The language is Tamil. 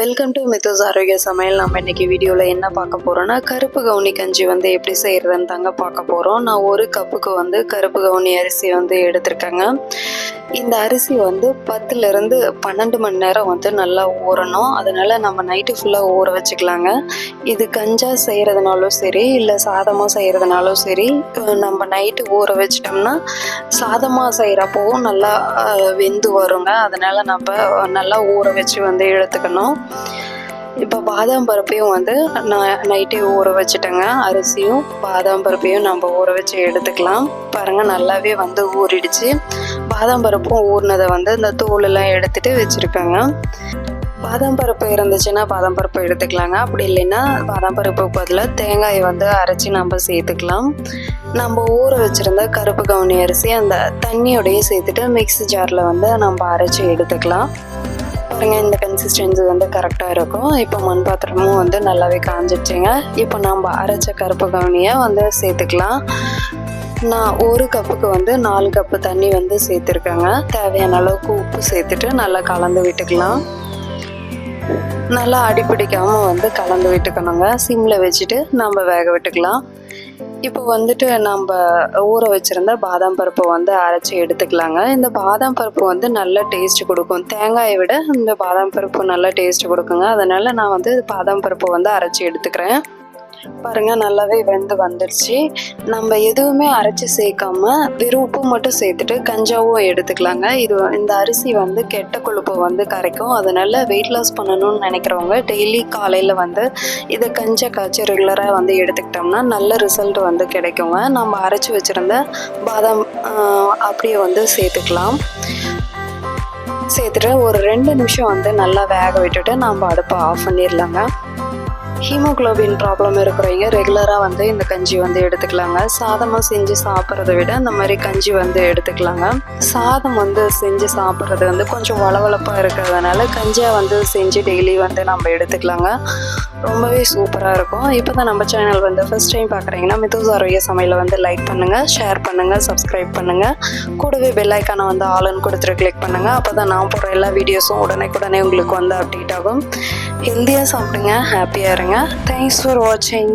வெல்கம் டு மித்தோஸ் ஆரோக்கிய சமையல் நம்ம இன்னைக்கு வீடியோவில் என்ன பார்க்க போகிறோன்னா கருப்பு கவுனி கஞ்சி வந்து எப்படி செய்கிறதுன்னு தாங்க பார்க்க போகிறோம் நான் ஒரு கப்புக்கு வந்து கருப்பு கவுனி அரிசி வந்து எடுத்திருக்கேங்க. இந்த அரிசி வந்து பத்துலேருந்து பன்னெண்டு மணி நேரம் வந்து நல்லா ஊறணும். அதனால நம்ம நைட்டு ஃபுல்லாக ஊற வச்சுக்கலாங்க. இது கஞ்சா செய்கிறதுனாலும் சரி இல்லை சாதமாக செய்கிறதுனாலும் சரி நம்ம நைட்டு ஊற வச்சிட்டோம்னா சாதமாக செய்கிறப்பவும் நல்லா வெந்து வருங்க. அதனால நம்ம நல்லா ஊற வச்சு வந்து எடுத்துக்கணும். இப்போ பாதாம் பருப்பையும் வந்து நான் நைட்டே ஊற வச்சுட்டேங்க. அரிசியும் பாதாம் பருப்பையும் நம்ம ஊற வச்சு எடுத்துக்கலாம். பாருங்கள் நல்லாவே வந்து ஊறிடுச்சு. பாதாம் பருப்பும் ஊறினதை வந்து இந்த தோலெல்லாம் எடுத்துட்டு வச்சுருக்கேங்க. பாதாம் பருப்பு இருந்துச்சுன்னா பாதாம் பருப்பு எடுத்துக்கலாங்க. அப்படி இல்லைன்னா பாதாம் பருப்புக்கு பதிலாக தேங்காயை வந்து அரைச்சி நம்ம சேர்த்துக்கலாம். நம்ம ஊற வச்சுருந்த கருப்பு கவுனி அரிசி அந்த தண்ணியோடய சேர்த்துட்டு மிக்ஸி ஜாரில் வந்து நம்ம அரைச்சி எடுத்துக்கலாம். பாருங்க இந்த கன்சிஸ்டன்சி வந்து கரெக்டாக இருக்கும். இப்போ மண் பாத்திரமும் வந்து நல்லாவே காஞ்சிடுச்சுங்க இப்போ நம்ம அரைச்ச கருப்பு கவுனியை வந்து சேர்த்துக்கலாம். நான் ஒரு கப்புக்கு வந்து நாலு கப்பு தண்ணி வந்து சேர்த்துருக்கேங்க. தேவையான அளவுக்கு உப்பு சேர்த்துட்டு நல்லா கலந்து விட்டுக்கலாம். நல்லா அடிப்பிடிக்காமல் வந்து கலந்து விட்டுக்கணுங்க. சிம்மில் வச்சுட்டு நம்ம வேக விட்டுக்கலாம். இப்போ வந்துட்டு நம்ம ஊற வச்சுருந்த பாதாம் பருப்பை வந்து அரைச்சி எடுத்துக்கலாங்க. இந்த பாதாம் பருப்பு வந்து நல்ல டேஸ்ட் கொடுக்கும். தேங்காயை விட இந்த பாதாம் பருப்பு நல்ல டேஸ்ட் கொடுக்குங்க. அதனால் நான் வந்து பாதாம் பருப்பு வந்து அரைச்சி எடுத்துக்கிறேன். பாருங்க நல்லாவே வெந்து வந்துடுச்சு நம்ம எதுவுமே அரைச்சி சேர்க்காம வெறும் உப்பு மட்டும் சேர்த்துட்டு கஞ்சாவும் எடுத்துக்கலாங்க. இது இந்த அரிசி வந்து கெட்ட கொழுப்பை வந்து கரைக்கும். அதனால வெயிட் லாஸ் பண்ணணும்னு நினைக்கிறவங்க டெய்லி காலையில் வந்து இதை கஞ்சா காய்ச்சி ரெகுலராக வந்து எடுத்துக்கிட்டோம்னா நல்ல ரிசல்ட் வந்து கிடைக்குங்க. நம்ம அரைச்சி வச்சுருந்த பாதாம் அப்படியே வந்து சேர்த்துக்கலாம். சேர்த்துட்டு ஒரு ரெண்டு நிமிஷம் வந்து நல்லா வேக விட்டுட்டு நம்ம அடுப்பை ஆஃப் பண்ணிடலாங்க. ஹீமோகுளோபின் ப்ராப்ளம் இருக்கிறவங்க ரெகுலராக வந்து இந்த கஞ்சி வந்து எடுத்துக்கலாங்க. சாதமாக செஞ்சு சாப்பிட்றத விட இந்த மாதிரி கஞ்சி வந்து எடுத்துக்கலாங்க. சாதம் வந்து செஞ்சு சாப்பிட்றது வந்து கொஞ்சம் வளவளப்பாக இருக்கிறதுனால கஞ்சியாக வந்து செஞ்சு டெய்லி வந்து நம்ம எடுத்துக்கலாங்க. ரொம்பவே சூப்பராக இருக்கும். இப்போ தான் நம்ம சேனல் வந்து ஃபஸ்ட் டைம் பார்க்குறீங்கன்னா மிதுஸ் ஆரோக்கிய சமையலை வந்து லைக் பண்ணுங்கள் ஷேர் பண்ணுங்கள் சப்ஸ்கிரைப் பண்ணுங்கள் கூடவே பெல் ஐக்கானை வந்து ஆளுன்னு கொடுத்துட்டு கிளிக் பண்ணுங்கள் அப்போ தான் நான் போடுற எல்லா வீடியோஸும் உடனே உடனே உங்களுக்கு வந்து அப்டேட் ஆகும். ஹெல்த்தியாக சாப்பிடுங்க ஹாப்பியாக இருங்க. தேங்க்ஸ் ஃபார் வாட்சிங்